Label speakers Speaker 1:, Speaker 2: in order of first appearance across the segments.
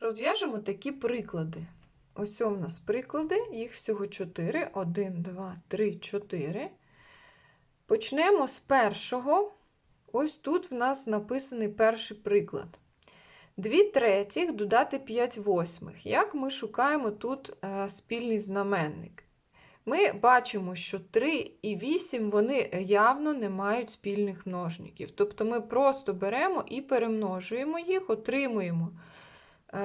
Speaker 1: Розв'яжемо такі приклади. Ось у нас приклади, їх всього 4. 1, 2, 3, 4. Почнемо з першого. Ось тут в нас написаний перший приклад. 2 третіх додати 5 восьмих. Як ми шукаємо тут е, спільний знаменник? Ми бачимо, що 3 і 8 вони явно не мають спільних множників. Тобто ми просто беремо і перемножуємо їх, отримуємо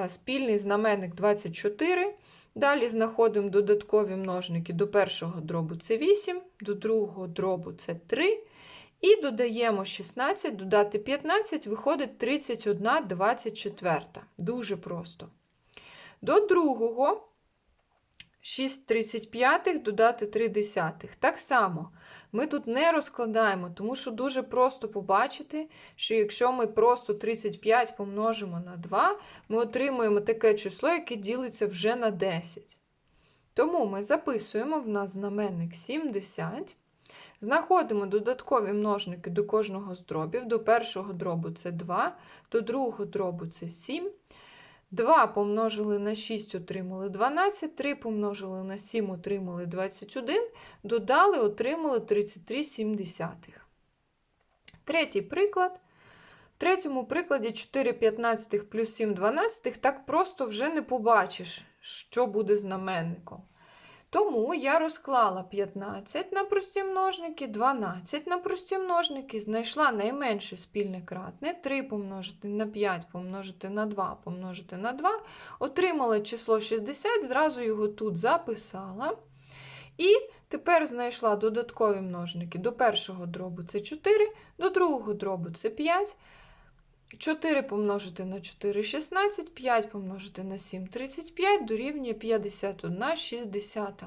Speaker 1: спільний знаменник 24. Далі знаходимо додаткові множники до першого дробу це 8, до другого дробу це 3. І додаємо 16, додати 15, виходить 31 24. Дуже просто. До другого 6 35 додати 3 десятих. Так само ми тут не розкладаємо, тому що дуже просто побачити, що якщо ми просто 35 помножимо на 2, ми отримуємо таке число, яке ділиться вже на 10. Тому ми записуємо в нас знаменник 70. Знаходимо додаткові множники до кожного з дробів. До першого дробу це 2, до другого дробу це 7. 2 помножили на 6, отримали 12, 3 помножили на 7, отримали 21, додали, отримали 33,7. Третій приклад. В третьому прикладі 4 15 плюс 7 12 так просто вже не побачиш, що буде знаменником. Тому я розклала 15 на прості множники, 12 на прості множники, знайшла найменше спільне кратне, 3 помножити на 5 помножити на 2 помножити на 2, отримала число 60, зразу його тут записала. І тепер знайшла додаткові множники. До першого дробу це 4, до другого дробу це 5. 4 помножити на 4 16, 5 помножити на 7 35 дорівнює 51 60.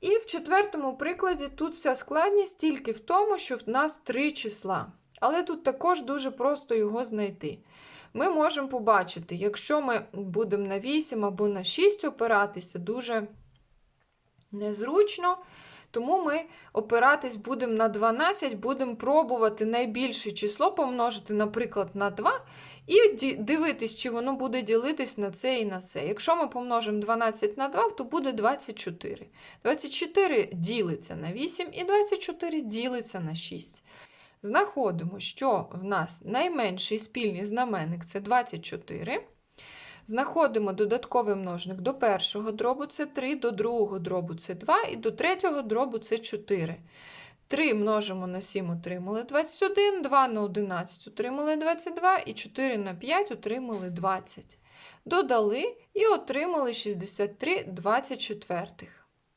Speaker 1: І в четвертому прикладі тут вся складність тільки в тому, що в нас три числа. Але тут також дуже просто його знайти. Ми можемо побачити, якщо ми будемо на 8 або на 6 опиратися, дуже незручно. Тому ми опиратись будемо на 12, будемо пробувати найбільше число помножити, наприклад, на 2, і дивитись, чи воно буде ділитись на це і на це. Якщо ми помножимо 12 на 2, то буде 24. 24 ділиться на 8 і 24 ділиться на 6. Знаходимо, що в нас найменший спільний знаменник це 24. Знаходимо додатковий множник до першого дробу це 3, до другого дробу це 2 і до третього дробу це 4. 3 множимо на 7 отримали 21, 2 на 11 отримали 22 і 4 на 5 отримали 20. Додали і отримали 63 24.